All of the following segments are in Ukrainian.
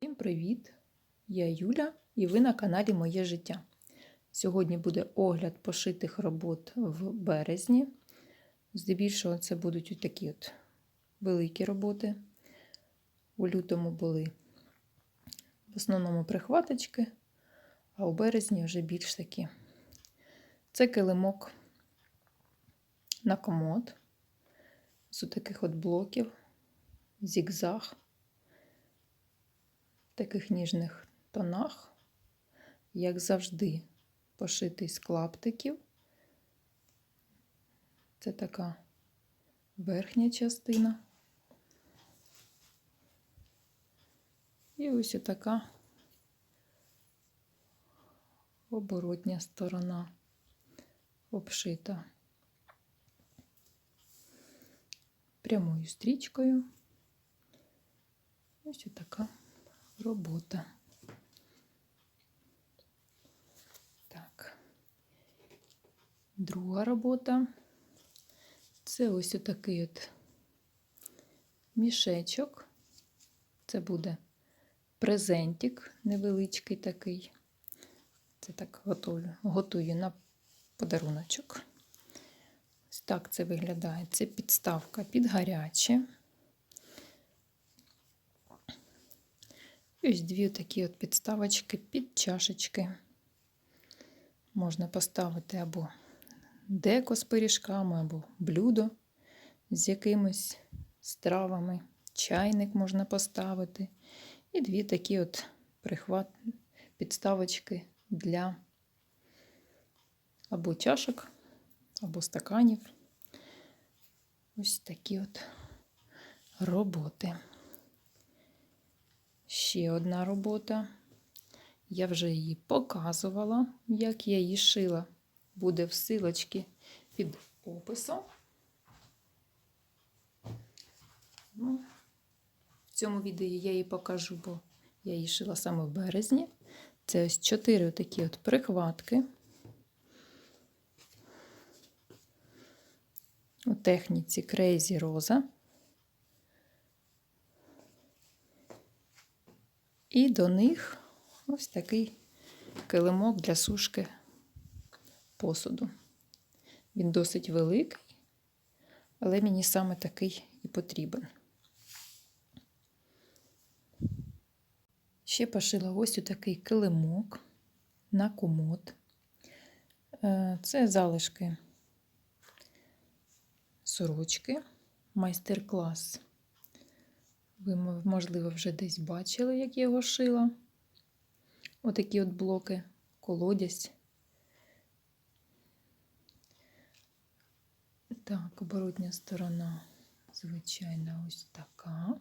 Всім привіт! Я Юля і ви на каналі Моє життя. Сьогодні буде огляд пошитих робот в березні. Здебільшого це будуть такі от великі роботи. У лютому були в основному прихваточки, а у березні вже більш такі. Це килимок на комод з таких от блоків, зігзаг таких ніжних тонах, як завжди, пошитий з клаптиків. Це така верхня частина. І ось така оборотня сторона обшита прямою стрічкою. Ось така робота. Так. Друга робота це ось отакий от мішечок. Це буде презентик невеличкий такий. Це так готую, готую на подаруночок. Ось так це виглядає. Це підставка під гаряче. Ось дві такі от підставочки під чашечки. Можна поставити або деко з пиріжками, або блюдо з якимись стравами, чайник можна поставити. І дві такі от прихват підставочки для або чашок, або стаканів. Ось такі от роботи. Ще одна робота. Я вже її показувала, як я її шила. Буде в силочці під описом. Ну, В цьому відео я її покажу, бо я її шила саме в березні. Це ось чотири такі от прихватки. У техніці Crazy Rosa. І до них ось такий килимок для сушки посуду. Він досить великий, але мені саме такий і потрібен. Ще пошила ось такий килимок на комод. Е, це залишки сорочки, майстер-клас. Ви, можливо, вже десь бачили, як я його шила. Отакі от блоки, колодязь. Так, оборотня сторона, звичайно, ось така.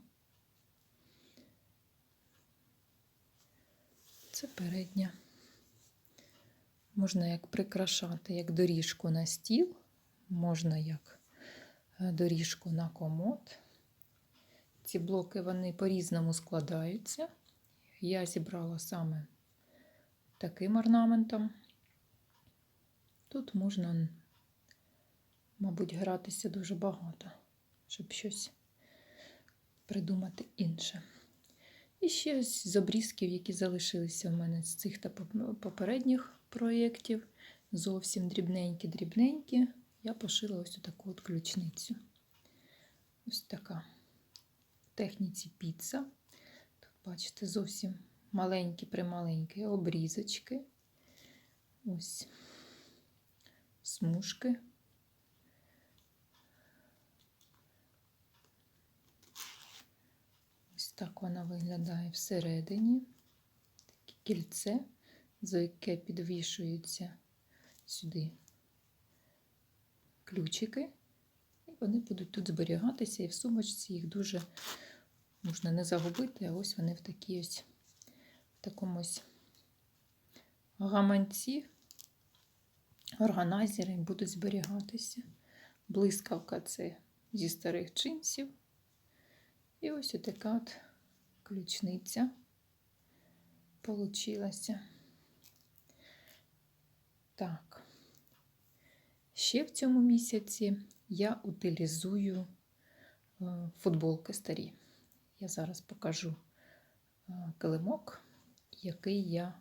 Це передня. Можна як прикрашати, як доріжку на стіл, можна як е, доріжку на комод. Ці блоки вони по-різному складаються. Я зібрала саме таким орнаментом. Тут можна, мабуть, гратися дуже багато, щоб щось придумати інше. І ще з обрізків, які залишилися в мене з цих та попередніх проєктів, зовсім дрібненькі-дрібненькі, я пошила ось таку от ключницю. Ось така техніці піца. Тут, бачите, зовсім маленькі прималенькі обрізочки. Ось смужки. Ось так вона виглядає всередині. Таке кільце, за яке підвішуються сюди ключики. І вони будуть тут зберігатися, і в сумочці їх дуже можна не загубити, а ось вони в такій ось в такому ось гаманці, органайзери будуть зберігатися. Блискавка це зі старих джинсів. І ось така от ключниця получилася. Так, ще в цьому місяці я утилізую е, футболки старі. Я зараз покажу е, килимок, який я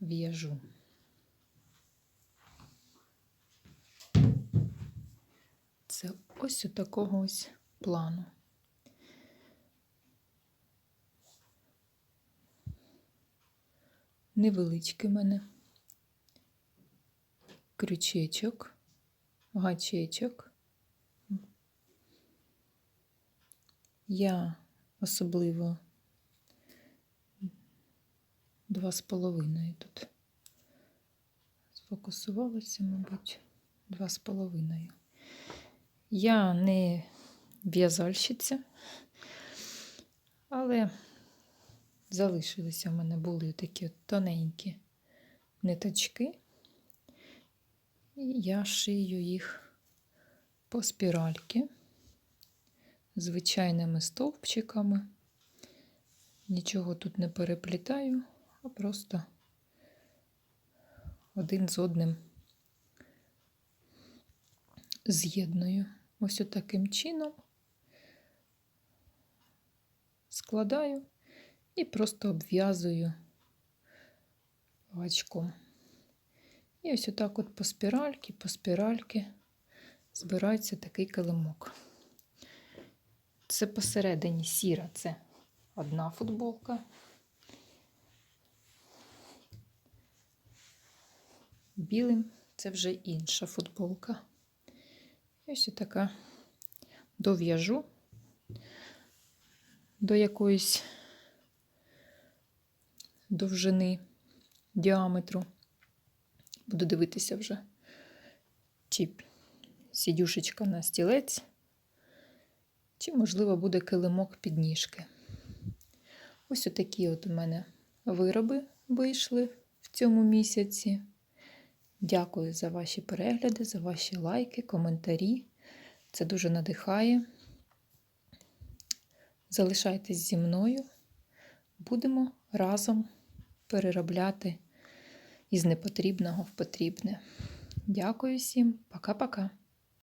в'яжу. Це ось у такого ось плану. Невеличкий мене крючечок, гачечок. Я особливо. Два з половиною тут. Сфокусувалася, мабуть, два з половиною. Я не в'язальщиця, але залишилися в мене були такі тоненькі ниточки, і я шию їх по спіральки звичайними стовпчиками. Нічого тут не переплітаю, а просто один з одним з'єдную. Ось таким чином складаю і просто обв'язую гачком. І ось отак от по спіральки, по спіральки збирається такий килимок. Це посередині сіра, це одна футболка. Білим це вже інша футболка. І ось така дов'яжу до якоїсь довжини діаметру. Буду дивитися вже, чи сідюшечка на стілець, чи, можливо, буде килимок під ніжки. Ось отакі от у мене вироби вийшли в цьому місяці. Дякую за ваші перегляди, за ваші лайки, коментарі. Це дуже надихає. Залишайтесь зі мною. Будемо разом переробляти із непотрібного в потрібне. Дякую всім, пока-пока.